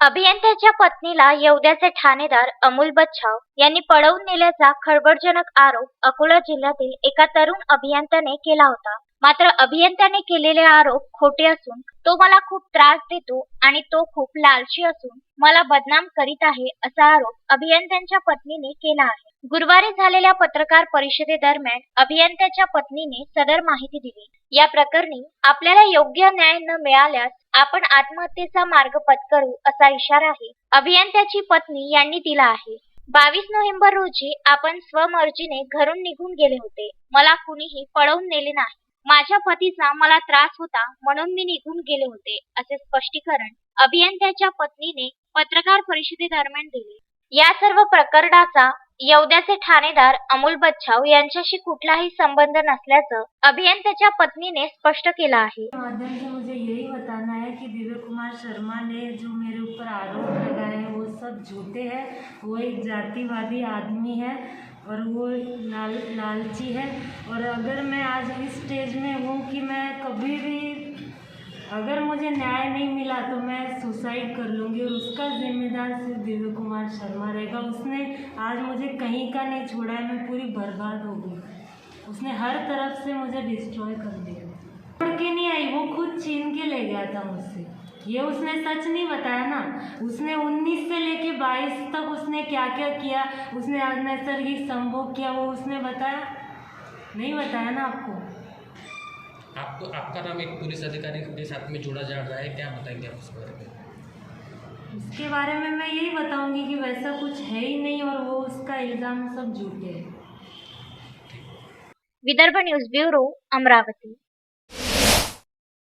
अभियंत्याच्या पत्नीला येवद्याचे ठाणेदार अमोल बच्छाव यांनी पळवून नेल्याचा खळबळजनक आरोप अकोला जिल्ह्यातील एका तरुण अभियंत्याने केला होता. मात्र अभियंत्याने केलेले आरोप खोटे असून तो मला खूप त्रास देतो आणि तो खूप लालची असून मला बदनाम करीत आहे असा आरोप अभियंत्यांच्या पत्नीने केला आहे. गुरुवारी झालेल्या पत्रकार परिषदेदरम्यान अभियंत्याच्या पत्नीने सदर माहिती दिली. या प्रकरणी आपल्याला योग्य न्याय न मिळाल्यास आपण आत्महत्येचा मार्ग पत्करू असा इशाराही अभियंत्याची पत्नी यांनी दिला आहे. बावीस नोव्हेंबर रोजी आपण स्वमर्जीने घरून निघून गेले होते. मला कुणीही पळवून नेले नाही. माझ्या पतीचा मला त्रास होता म्हणून मी निघून गेले होते असे स्पष्टीकरण अभियंत्याच्या पत्नीने पत्रकार परिषदेदरम्यान दिले. या सर्व प्रकरणाचा येवद्याचे ठाणेदार अमोल बच्छाव यांच्याशी कुठलाही संबंध नसल्याचं अभियंत्याच्या पत्नीने स्पष्ट केलं आहे. कुमार शर्मा ने जो मेरे ऊपर आरोप लगाए हैं, वो सब झूठे हैं। वो एक जातिवादी आदमी है और वो लाल, लालची है। और अगर मैं आज इस स्टेज में हूँ कि मैं कभी भी अगर मुझे न्याय नहीं मिला तो मैं सुसाइड कर लूँगी और उसका जिम्मेदार सिर्फ़ दिव्य कुमार शर्मा रहेगा। उसने आज मुझे कहीं का नहीं छोड़ा है, मैं पूरी बर्बाद हो गई। उसने हर तरफ़ से मुझे डिस्ट्रॉय कर दिया। छोड़ के नहीं आई, वो खुद छीन के ले गया था मुझसे। ये उसने सच नहीं बताया ना? उसने 19 से लेके 22 तक उसने क्या क्या किया? उसने नैसर्गिक संभोग किया, वो उसने बताया? नहीं बताया ना आपको? आपको आपका नाम एक पुलिस अधिकारी के साथ में जोड़ा जा रहा है क्या बताएँगे आप उसके बारे में? उसके बारे में मैं यही बताऊँगी कि वैसा कुछ है ही नहीं और वो उसका इल्ज़ाम सब झूठे है। Vidarbha news bureau Amravati.